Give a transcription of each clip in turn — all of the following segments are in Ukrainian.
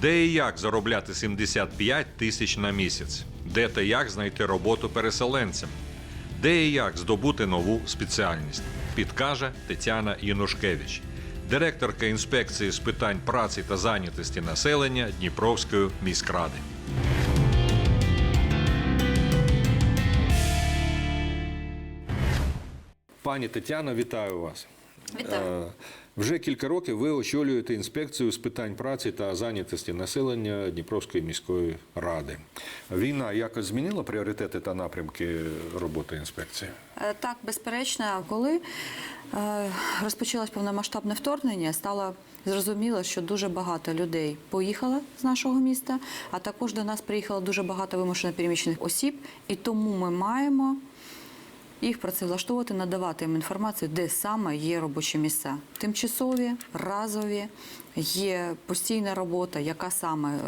Де і як заробляти 75 тисяч на місяць? Де та як знайти роботу переселенцям? Де і як здобути нову спеціальність? Підкаже Тетяна Янушкевич, директорка інспекції з питань праці та зайнятості населення Дніпровської міськради. Пані Тетяно, вітаю вас. Вітаю. Вже кілька років ви очолюєте інспекцію з питань праці та зайнятості населення Дніпровської міської ради. Війна якось змінила пріоритети та напрямки роботи інспекції? Е, Так, безперечно, коли е, розпочалось повномасштабне вторгнення, стало зрозуміло, що дуже багато людей поїхало з нашого міста, а також до нас приїхало дуже багато вимушено переміщених осіб, і тому ми маємо їх працевлаштовувати, надавати їм інформацію, де саме є робочі місця. Тимчасові, разові, є постійна робота, яка саме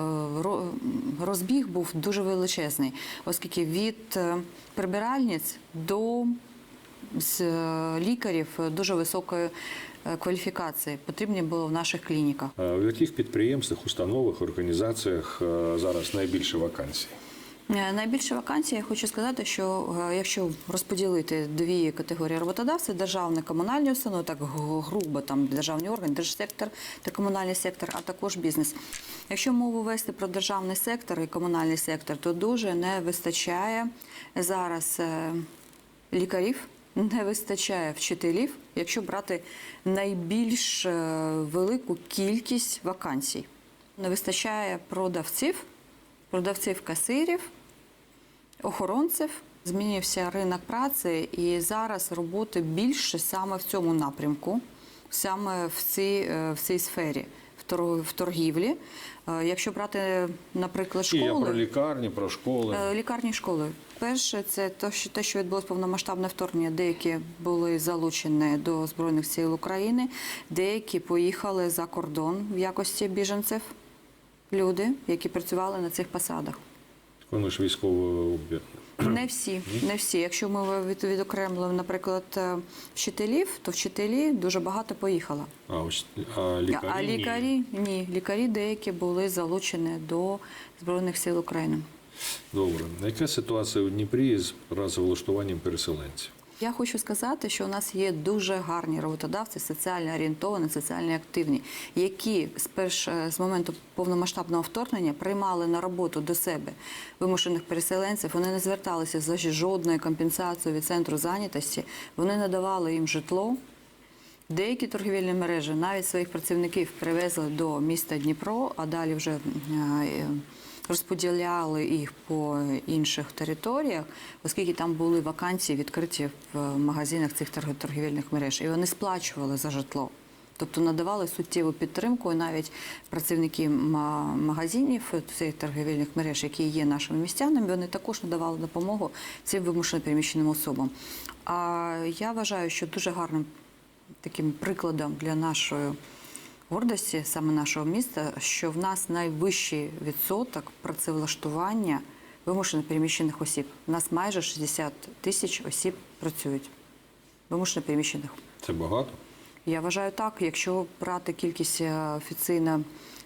Е, розбіг був дуже величезний, оскільки від е, прибиральниць до е, лікарів дуже високої кваліфікації потрібні було в наших клініках. В яких підприємствах, установах, організаціях зараз найбільше вакансій? Е, Найбільше вакансій я хочу сказати, що е, якщо розподілити дві категорії роботодавців, державні комунальні установи, так грубо там державні органи, держсектор та комунальний сектор, а також бізнес. Якщо мову вести про державний сектор і комунальний сектор, то дуже не вистачає зараз е, лікарів. Не вистачає вчителів, якщо брати найбільш велику кількість вакансій. Не вистачає продавців, продавців касирів, охоронців. Змінився ринок праці, і зараз роботи більше саме в цьому напрямку, саме в цій, е, в цій сфері, в торгівлі. Е, Якщо брати, наприклад, І я школи. про лікарні, про школи. Е, Лікарні школи. Перше, це те, що те, що відбулось повномасштабне вторгнення. Деякі були залучені до збройних сил України, деякі поїхали за кордон в якості біженців. Люди, які працювали на цих посадах. Ж військово об'єднані. Не всі, не всі. Якщо ми від- відокремлюємо, наприклад, е, вчителів, то вчителі дуже багато поїхало. А, а лікарі? а лікарі ні. Лікарі деякі були залучені до збройних сил України. Добре. Яка ситуація у Дніпрі з разовлаштуванням переселенців? Я хочу сказати, що у нас є дуже гарні роботодавці, соціально орієнтовані, соціально активні, які з перш з моменту повномасштабного вторгнення приймали на роботу до себе вимушених переселенців. Вони не зверталися за жодною компенсацією від центру зайнятості. Вони надавали їм житло. Деякі торгівельні мережі навіть своїх працівників привезли до міста Дніпро, а далі вже розподіляли їх по інших територіях, оскільки там були вакансії відкриті в магазинах цих торг- торгівельних мереж, і вони сплачували за житло. Тобто надавали суттєву підтримку навіть працівники магазинів цих торгівельних мереж, які є нашими містянами, вони також надавали допомогу цим вимушено переміщеним особам. А я вважаю, що дуже гарним таким прикладом для нашої гордості, саме нашого міста, що в нас найвищий відсоток працевлаштування вимушено переміщених осіб. У нас майже 60 тисяч осіб працюють вимушено переміщених. Це багато? Я вважаю так, якщо брати кількість е, офіційно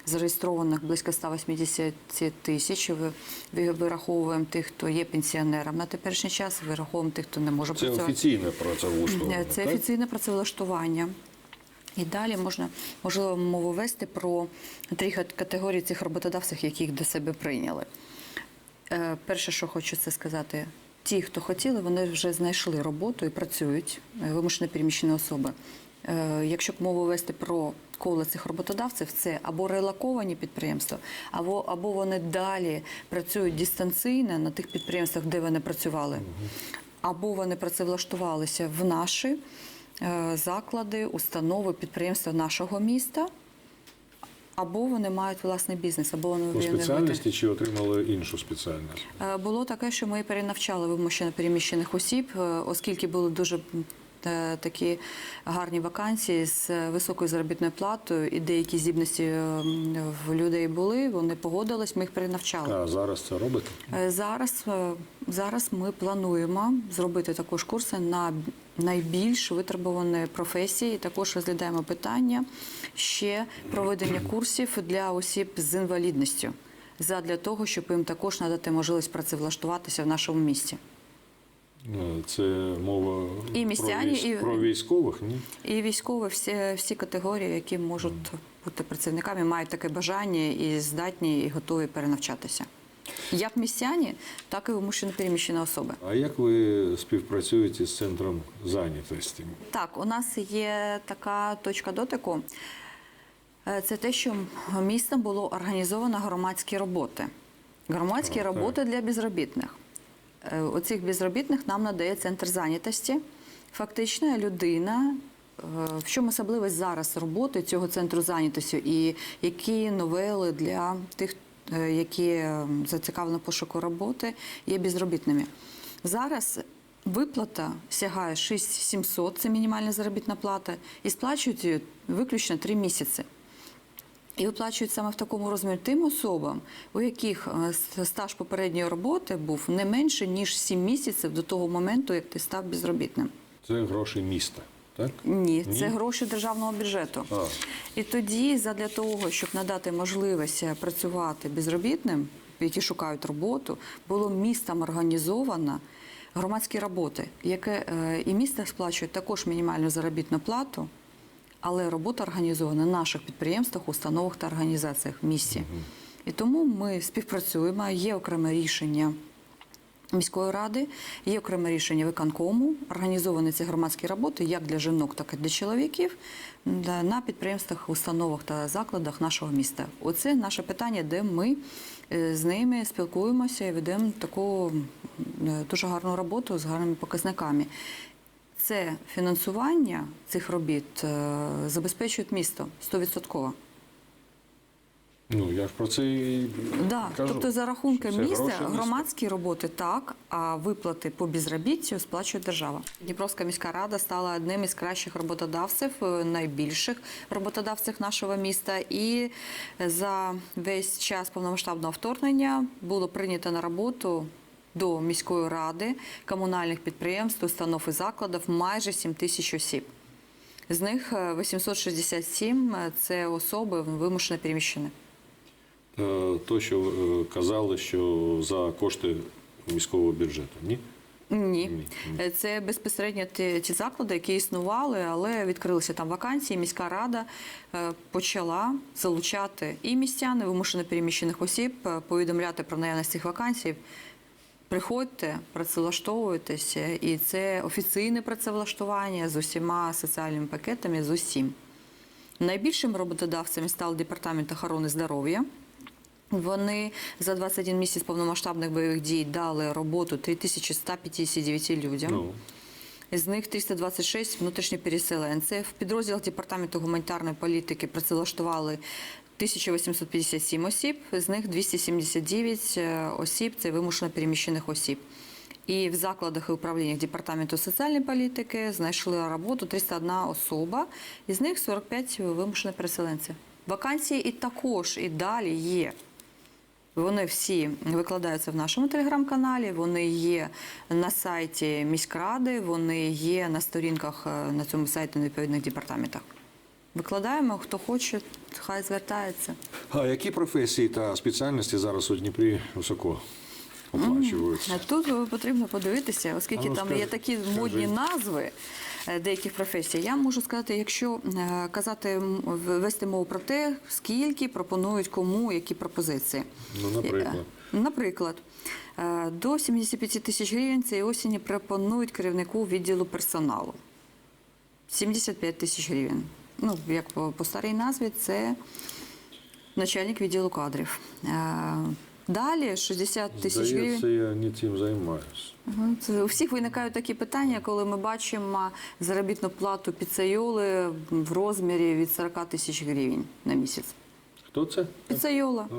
зареєстрованих близько 180 тисяч, ви- ви- вираховуємо тих, хто є пенсіонером на теперішній час, вираховуємо тих, хто не може Це працювати. офіційне працевлаштування, Е, Це так? офіційне працевлаштування. І далі можна можливо мову вести про три категорії цих роботодавців, яких до себе прийняли. Е, Перше, що хочу це сказати, ті, хто хотіли, вони вже знайшли роботу і працюють, е, вимушено переміщені особи. Е, Якщо б мову вести про коло цих роботодавців, це або релоковані підприємства, або, або вони далі працюють дистанційно на тих підприємствах, де вони працювали, або вони працевлаштувалися в наші заклади, установи, підприємства нашого міста, або вони мають власний бізнес, або вони По спеціальності чи отримали іншу спеціальність? Е, Було таке, що ми перенавчали вимушено переміщених осіб, е, оскільки були дуже е, такі гарні вакансії з високою заробітною платою, і деякі здібності е, в людей були. Вони погодились, ми їх перенавчали. А зараз це робите? Е, Зараз, е, зараз ми плануємо зробити також курси на найбільш витребувані професії. Також розглядаємо питання ще проведення курсів для осіб з інвалідністю. Задля того, щоб їм також надати можливість працевлаштуватися в нашому місті. Е, Це мова І містяні, про, військ- і- про військових, ні? І військові всі, всі категорії, які можуть бути працівниками, мають таке бажання і здатні, і готові перенавчатися. Як містяні, так і вимушено переміщені особи. А як ви співпрацюєте з центром зайнятості? Так, у нас є така точка дотику. Е, Це те, що містом було організовано громадські роботи. Громадські А, так. роботи для безробітних. Е, Оцих безробітних нам надає центр зайнятості. Фактично, людина. е, В чому особливість зараз роботи цього центру зайнятості і які новели для тих, е, які зацікавлені пошуку роботи, є безробітними? Зараз виплата сягає 6700, це мінімальна заробітна плата, і сплачують її виключно 3 місяці. І виплачують саме в такому розмірі тим особам, у яких е, стаж попередньої роботи був не менше ніж 7 місяців до того моменту, як ти став безробітним. Це гроші міста, так? Ні, Ні? це гроші державного бюджету. А. І тоді, задля того, щоб надати можливість е, працювати безробітним, які шукають роботу, було містом організовано громадські роботи, яке е, і місто сплачує також мінімальну заробітну плату, але робота організована на наших підприємствах, установах та організаціях в місті. І тому ми співпрацюємо, є окреме рішення. Міської ради є окреме рішення виконкому. Організовані ці громадські роботи як для жінок, так і для чоловіків на підприємствах, установах та закладах нашого міста. Оце наше питання, де ми е, з ними спілкуємося і ведемо таку е, дуже гарну роботу з гарними показниками. Це фінансування цих робіт е, забезпечує місто 100%. Ну я ж про це і Да, кажу. тобто за рахунки міста громадські роботи так, а виплати по безробіттю сплачує держава. Дніпровська міська рада стала одним із кращих роботодавців, е, найбільших роботодавців нашого міста. І за весь час повномасштабного вторгнення було прийнято на роботу. До міської ради комунальних підприємств, установ і закладів майже 7 тисяч осіб. З них е, 867 – це особи вимушено переміщені. Е, то, що е, казали, що за кошти міського бюджету, ні? Ні. Е, Це безпосередньо ті, ті заклади, які існували, але відкрилися там вакансії. Міська рада е, почала залучати і містян, і вимушено переміщених осіб, е, повідомляти про наявність цих вакансій. Приходьте, працевлаштовуйтеся, і це офіційне працевлаштування з усіма соціальними пакетами, з усім. Найбільшим роботодавцями став департамент охорони здоров'я. Вони за 21 місяць повномасштабних бойових дій дали роботу 3159 людям. Ну, З них 326 внутрішні переселенці. В підрозділах департаменту гуманітарної політики працевлаштували 1857 осіб, з них 279 е, осіб це вимушено переміщених осіб. І в закладах і управліннях департаменту соціальної політики знайшли роботу 301 особа, із них 45 вимушені переселенці. Вакансії і також і далі є. Вони всі викладаються в нашому телеграм-каналі, вони є на сайті міськради, вони є на сторінках е, на цьому сайті на відповідних департаментах. Викладаємо, хто хоче, хай звертається. а які професії та спеціальності зараз у Дніпрі високо оплачуються? Тут потрібно подивитися, оскільки ну, там скажи, є такі скажи. модні назви е, деяких професій. Я можу сказати, якщо е, казати вести мову про те, скільки пропонують кому які пропозиції. Ну, наприклад. Е, Наприклад, е, до 75 тисяч гривень цієї осені пропонують керівнику відділу персоналу. 75 тисяч гривень. Ну, як по, по старій назві, це начальник відділу кадрів. Е, Далі 60 тисяч гривень. Я не цим займаюся. Це у всіх виникають такі питання, коли ми бачимо заробітну плату піцейоли в розмірі від 40 тисяч гривень на місяць. Хто це? Піцейола, А,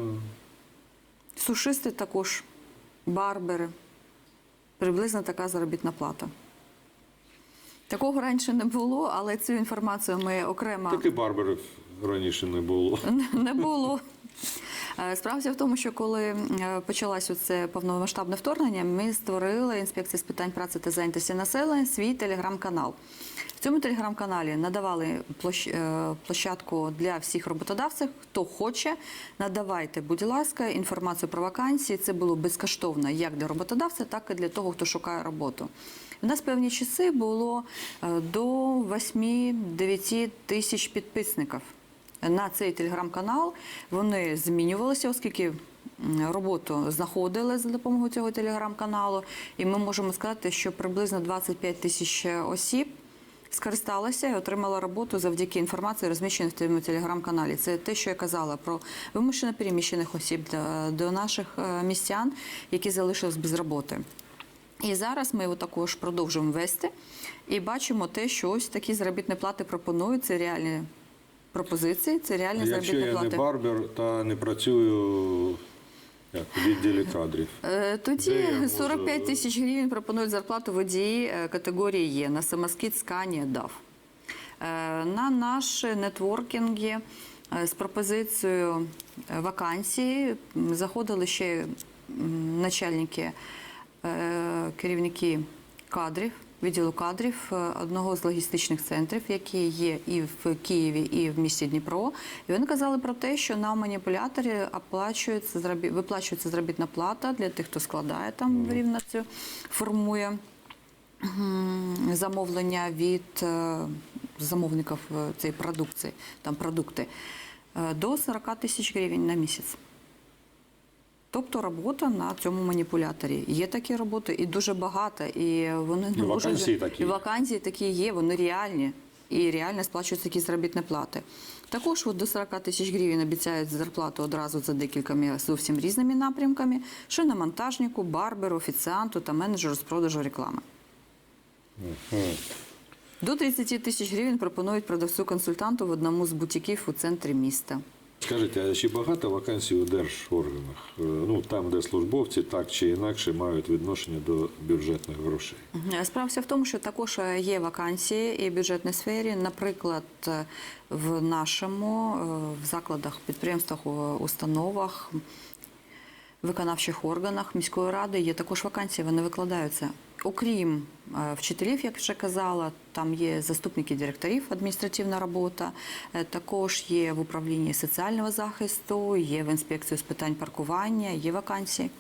сушисти також, барбери. Приблизно така заробітна плата. Такого раніше не було, але цю інформацію ми окремо Так і барберів раніше не було. не було. Е, Справа вся в тому, що коли е, почалось це повномасштабне вторгнення, ми створили інспекція з питань праці та зайнятості населення свій телеграм-канал. В цьому телеграм-каналі надавали е, площадку для всіх роботодавців. Хто хоче, надавайте, будь ласка, інформацію про вакансії. Це було безкоштовно як для роботодавця, так і для того, хто шукає роботу. У нас певні часи було е, до 8-9 тисяч підписників на цей телеграм-канал. Вони змінювалися, оскільки роботу знаходили за допомогою цього телеграм-каналу. І ми можемо сказати, що приблизно 25 тисяч осіб скористалися і отримала роботу завдяки інформації, розміщеній в цьому телеграм-каналі. Це те, що я казала про вимушено переміщених осіб до, до наших е, містян, які залишились без роботи. І зараз ми його також продовжуємо вести і бачимо те, що ось такі заробітні плати пропонують. Це реальні пропозиції, це реальні Якщо заробітні я не плати. барбер та не працюю як, у відділі кадрів. Е, Тоді Де я можу- 45 тисяч гривень пропонують зарплату водії е, категорії Є на самоскид Сканія ДАВ. Е, На наші нетворкінги е, з пропозицією е, вакансії заходили ще начальники, е, керівники кадрів, відділу кадрів е, одного з логістичних центрів, які є і в Києві, і в місті Дніпро. І вони казали про те, що на маніпуляторі оплачується виплачується заробітна плата для тих, хто складає там рівнацю, формує замовлення від е, замовників е, цієї продукції, там продукти, е, до 40 тисяч гривень на місяць. Тобто робота на цьому маніпуляторі. Є такі роботи і дуже багато, і вони І вакансії такі. І вакансії такі є, вони реальні. І реально сплачуються такі заробітні плати. Також от до 40 тисяч гривень обіцяють зарплату одразу за декількома зовсім різними напрямками: шиномонтажнику, барберу, офіціанту та менеджеру з продажу реклами. До 30 тисяч гривень пропонують продавцю-консультанту в одному з бутіків у центрі міста. Скажіть, а чи багато вакансій у держорганах? Е, Ну, там, де службовці так чи інакше мають відношення до бюджетних грошей. Е, Справа вся в тому, що також е, є вакансії і в бюджетній сфері. Наприклад, е, в нашому в закладах, підприємствах, установах, виконавчих органах міської ради є також вакансії, вони викладаються. Окрім е, вчителів, як вже казала, там є заступники директорів, адміністративна робота, е, також є в управлінні соціального захисту, є в інспекції з питань паркування, є вакансії.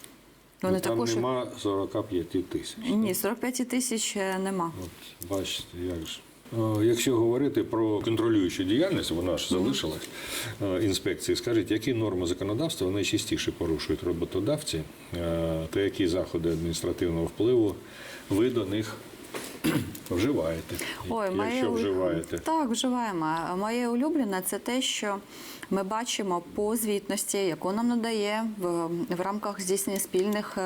Вони Ну, там також нема 45 тисяч. ні, 45 тисяч е, нема. От, бачите, як ж. Е, Якщо говорити про контролюючу діяльність, вона ж залишилась е, інспекції. Скажіть, які норми законодавства найчастіше порушують роботодавці, е, та які заходи адміністративного впливу ви до них вживаєте? Ой, якщо улю- вживаєте. Так, вживаємо. Моє улюблене це те, що ми бачимо по звітності, яку нам надає в, в рамках здійснення спільних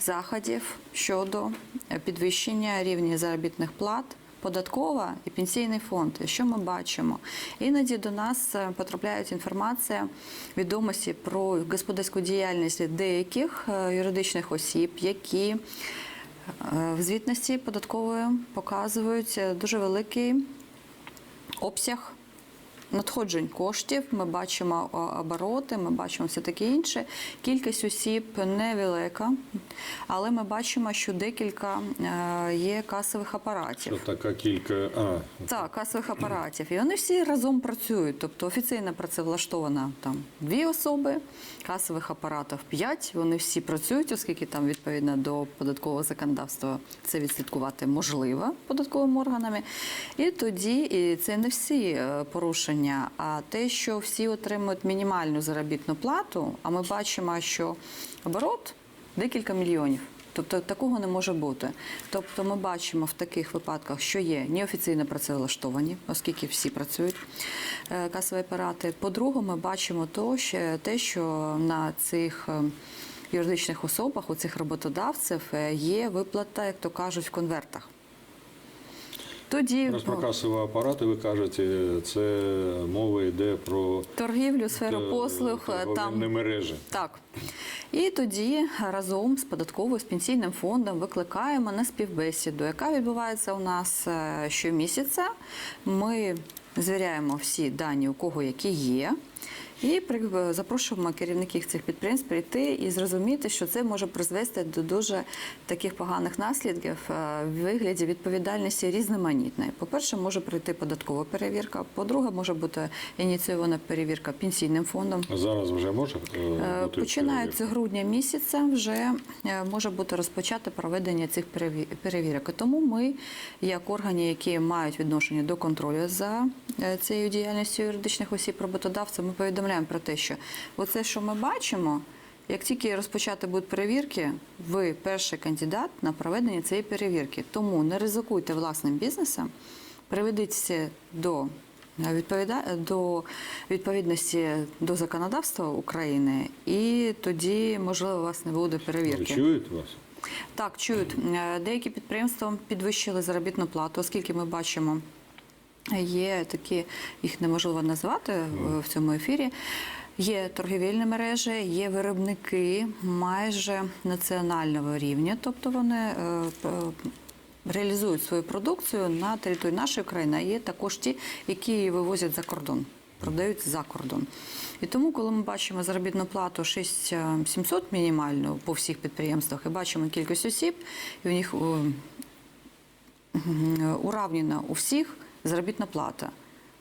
заходів щодо підвищення рівня заробітних плат. Податкова і пенсійний фонд. І Що ми бачимо? Іноді до нас е, потрапляють інформація, відомості про господарську діяльність деяких е, юридичних осіб, які Е, В звітності податкової показують дуже великий обсяг надходжень коштів. Ми бачимо обороти, ми бачимо все таке інше. Кількість осіб невелика, але ми бачимо, що декілька е, є касових апаратів. Що така кілька. А, Так, касових апаратів. І вони всі разом працюють. Тобто офіційно працевлаштовано там дві особи, касових апаратів п'ять. Вони всі працюють, оскільки там відповідно до податкового законодавства це відслідкувати можливо податковими органами. І тоді і це не всі е, порушення, а те, що всі отримують мінімальну заробітну плату. А ми бачимо, що оборот декілька мільйонів. Тобто такого не може бути. Тобто ми бачимо в таких випадках, що є неофіційно працевлаштовані, оскільки всі працюють е, касові апарати. По-друге, ми бачимо то, що, те, що на цих е, юридичних особах, у цих роботодавців е, є виплата, як то кажуть, в конвертах. Тоді Розпрокасові апарати, ви кажете, це мова йде про торгівлю, сферу е, послуг, торговельні там мережі. Так. І тоді разом з податковою з пенсійним фондом викликаємо на співбесіду, яка відбувається у нас е, щомісяця. Ми звіряємо всі дані, у кого які є. І запрошуємо керівників цих підприємств прийти і зрозуміти, що це може призвести до дуже таких поганих наслідків е, в вигляді відповідальності різноманітної. По-перше, може прийти податкова перевірка. По-друге, може бути ініційована перевірка пенсійним фондом. Зараз вже може е, Е, бути Починається з грудня місяця, вже може бути розпочато проведення цих переві- перевірок. Тому ми, як органи, які мають відношення до контролю за цією діяльністю юридичних осіб роботодавців, ми повідомляємо про те, що оце, що ми бачимо. Як тільки розпочати будуть перевірки, ви перший кандидат на проведення цієї перевірки. Тому не ризикуйте власним бізнесом, приведіться до відповіда... до відповідності до законодавства України, і тоді, можливо, у вас не буде перевірки. чують вас? Так, чують. Е, Деякі підприємства підвищили заробітну плату, оскільки ми бачимо, є такі, їх неможливо назвати е, в цьому ефірі. Є торгівельні мережі, є виробники майже національного рівня, тобто вони е, реалізують свою продукцію на території нашої країни, а є також ті, які її вивозять за кордон, продають за кордон. І тому, коли ми бачимо заробітну плату 6700 мінімальну по всіх підприємствах і бачимо кількість осіб, і у них уравнена у всіх заробітна плата.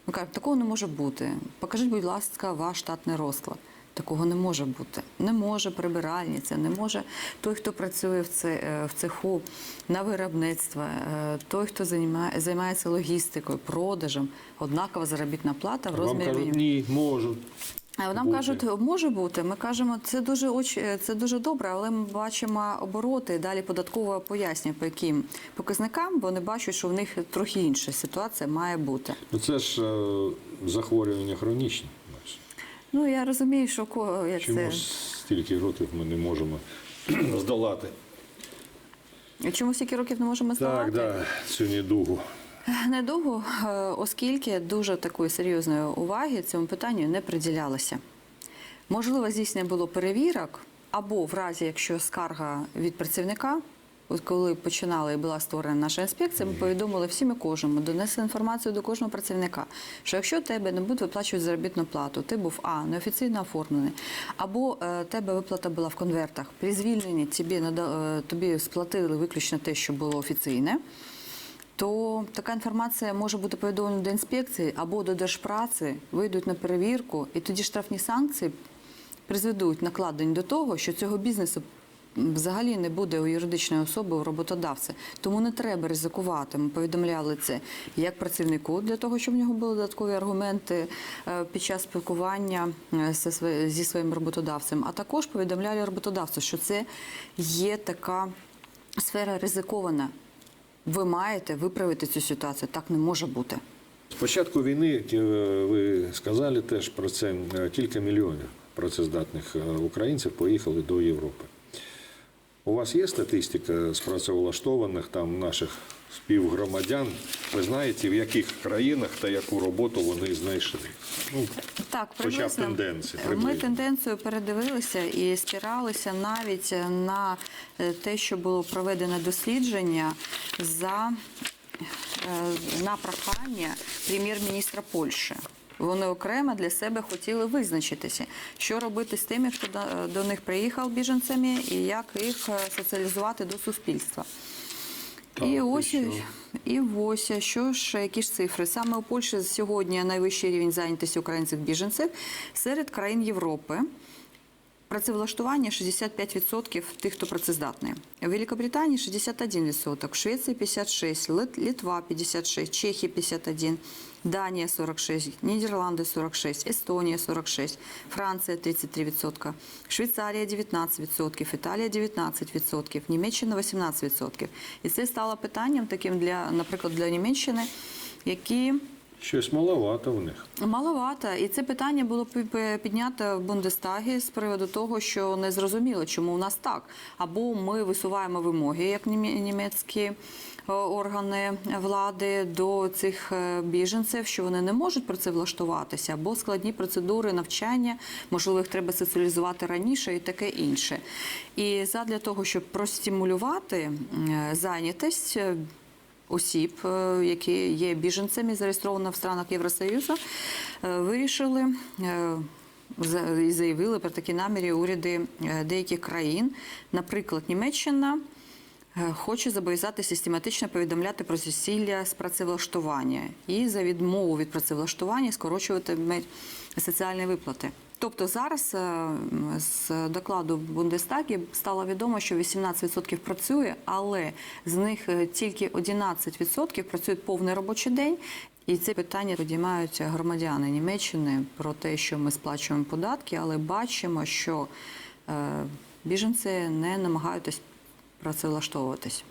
Ми кажуть, такого не може бути. Покажіть, будь ласка, ваш штатний розклад. Такого не може бути. Не може прибиральниця, не може той, хто працює в, е, цеху на виробництво, е, той, хто займає- займається логістикою, продажем, однакова заробітна плата в Вам розмірі. кажуть, ні, можуть. А Нам бути. кажуть, може бути. Ми кажемо, це дуже оч... це дуже добре, але ми бачимо обороти. Далі податково пояснює, по яким показникам, бо вони бачать, що в них трохи інша ситуація має бути. Ну це ж е, захворювання хронічні. Ну я розумію, що ко- як Чому це стільки років ми не можемо здолати? чому стільки років не можемо здавати? Так, да, цю недугу. Недовго, е, оскільки дуже такої серйозної уваги цьому питанню не приділялося. Можливо, здійснення було перевірок, або в разі, якщо скарга від працівника, от коли починала і була створена наша інспекція, ми повідомили всім і кожному, донесли інформацію до кожного працівника, що якщо тебе не будуть виплачувати заробітну плату, ти був а неофіційно оформлений, або е, тебе виплата була в конвертах. При звільненні тобі, е, тобі сплатили виключно те, що було офіційне то така інформація може бути повідомлена до інспекції або до держпраці, вийдуть на перевірку, і тоді штрафні санкції призведуть накладені до того, що цього бізнесу взагалі не буде у юридичної особи, у роботодавця. Тому не треба ризикувати. Ми повідомляли це як працівнику для того, щоб в нього були додаткові аргументи е, під час спілкування е, зі своїм роботодавцем, а також повідомляли роботодавцю, що це є така сфера ризикована. Ви маєте виправити цю ситуацію. Так не може бути. З початку війни е, ви сказали теж про це е, кілька мільйонів працездатних е, українців поїхали до Європи. У вас є статистика з працевлаштованих там наших співгромадян? Ви знаєте, в яких країнах та яку роботу вони знайшли? Ну, Так, Хоча б приблизно. тенденції, Ми приблизно. тенденцію передивилися і спиралися навіть на е, те, що було проведено дослідження за е, на прохання прем'єр-міністра Польщі. Вони окремо для себе хотіли визначитися, що робити з тими, хто до, до них приїхав біженцями, і як їх е, соціалізувати до суспільства. І ось і ось що ж, які ж цифри? Саме у Польщі сьогодні найвищий рівень зайнятості українців біженців серед країн Європи. Працевлаштування 65% тих, хто працездатний. У Великобританії 61%, в Швеції 56%, Лит- Литва 56%, Чехія 51%, Данія 46%, Нідерланди 46%, Естонія 46%, Франція 33%, Швейцарія 19%, Італія 19%, Німеччина 18%. І це стало питанням таким для, наприклад, для Німеччини, які Щось маловато в них. Маловато. І це питання було пі- пі- піднято в Бундестагі з приводу того, що не зрозуміло, чому у нас так. Або ми висуваємо вимоги, як німецькі е, органи влади до цих е, біженців, що вони не можуть про це влаштуватися, або складні процедури навчання, можливо, їх треба соціалізувати раніше і таке інше. І задля того, щоб простимулювати е, зайнятість. Осіб, е, які є біженцями, зареєстровані в странах Євросоюзу, е, вирішили е, і заявили про такі наміри уряди деяких країн. Наприклад, Німеччина хоче зобов'язати систематично повідомляти про засілля з працевлаштування і за відмову від працевлаштування скорочувати соціальні виплати. Тобто зараз е, з докладу Бундестагі стало відомо, що 18% працює, але з них е, тільки 11% працюють повний робочий день. І це питання підіймають громадяни Німеччини про те, що ми сплачуємо податки, але бачимо, що е, біженці не намагаються працевлаштовуватись.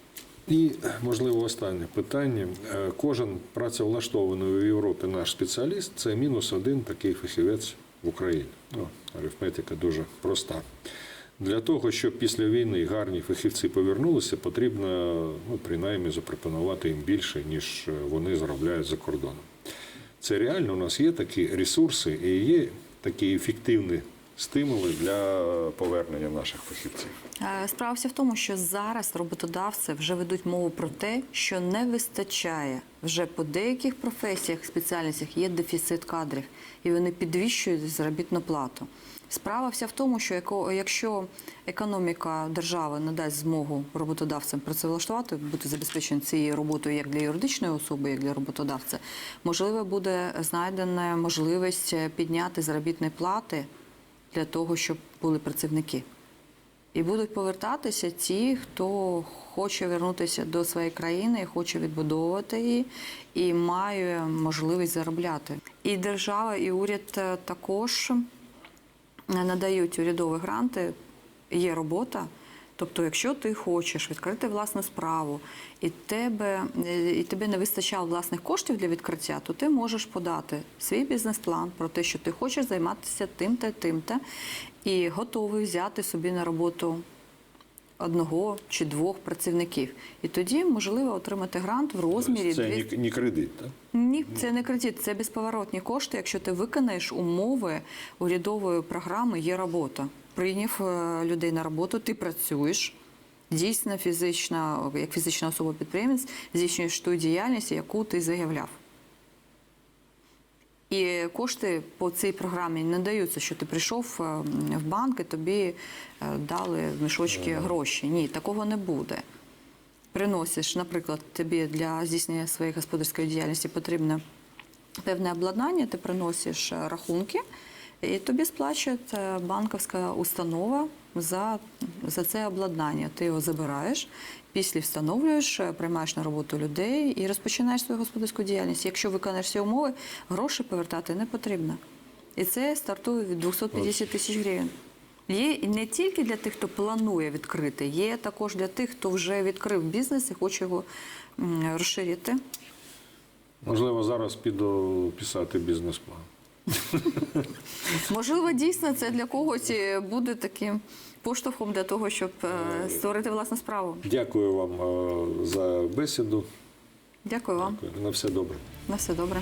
І, можливо, останнє питання. Кожен працевлаштований у Європі наш спеціаліст це мінус один такий фахівець в Україні. Ну, арифметика дуже проста. Для того, щоб після війни гарні фахівці повернулися, потрібно ну, принаймні запропонувати їм більше, ніж вони заробляють за кордоном. Це реально у нас є такі ресурси і є такі ефективні стимули для повернення наших фахівців. Е, Справа вся в тому, що зараз роботодавці вже ведуть мову про те, що не вистачає вже по деяких професіях, спеціальностях є дефіцит кадрів, і вони підвищують заробітну плату. Справа вся в тому, що якщо економіка держави надасть змогу роботодавцям працевлаштувати, бути забезпеченим цією роботою як для юридичної особи, як для роботодавця, можливо, буде знайдена можливість підняти заробітні плати для того, щоб були працівники. І будуть повертатися ті, хто хоче вернутися до своєї країни, хоче відбудовувати її і має можливість заробляти. І держава, і уряд е, також надають урядові гранти. Є робота. Тобто, якщо ти хочеш відкрити власну справу, і тебе, і тебе не вистачало власних коштів для відкриття, то ти можеш подати свій бізнес-план про те, що ти хочеш займатися тим-та, тим-та, і готовий взяти собі на роботу одного чи двох працівників. І тоді можливо отримати грант в розмірі Це 200 не, не кредит, так? ні, це не кредит, це безповоротні кошти. Якщо ти виконаєш умови урядової програми, є робота. Прийняв е, людей на роботу, ти працюєш. Дійсно, фізична, як фізична особа підприємець, здійснюєш ту діяльність, яку ти заявляв. І кошти по цій програмі не даються, що ти прийшов е, в банк і тобі е, дали в мішочки гроші. Ні, такого не буде. Приносиш, наприклад, тобі для здійснення своєї господарської діяльності потрібне певне обладнання, ти приносиш рахунки, і тобі сплачує е, банківська установа за, за це обладнання. Ти його забираєш, після встановлюєш, приймаєш на роботу людей і розпочинаєш свою господарську діяльність. Якщо виконаєш всі умови, гроші повертати не потрібно. І це стартує від 250 тисяч гривень. Є не тільки для тих, хто планує відкрити, є також для тих, хто вже відкрив бізнес і хоче його розширити. Можливо, зараз піду писати бізнес-план. Можливо, дійсно це для когось буде таким поштовхом для того, щоб е, створити власну справу. Дякую вам е, за бесіду. Дякую вам. На все добре. На все добре.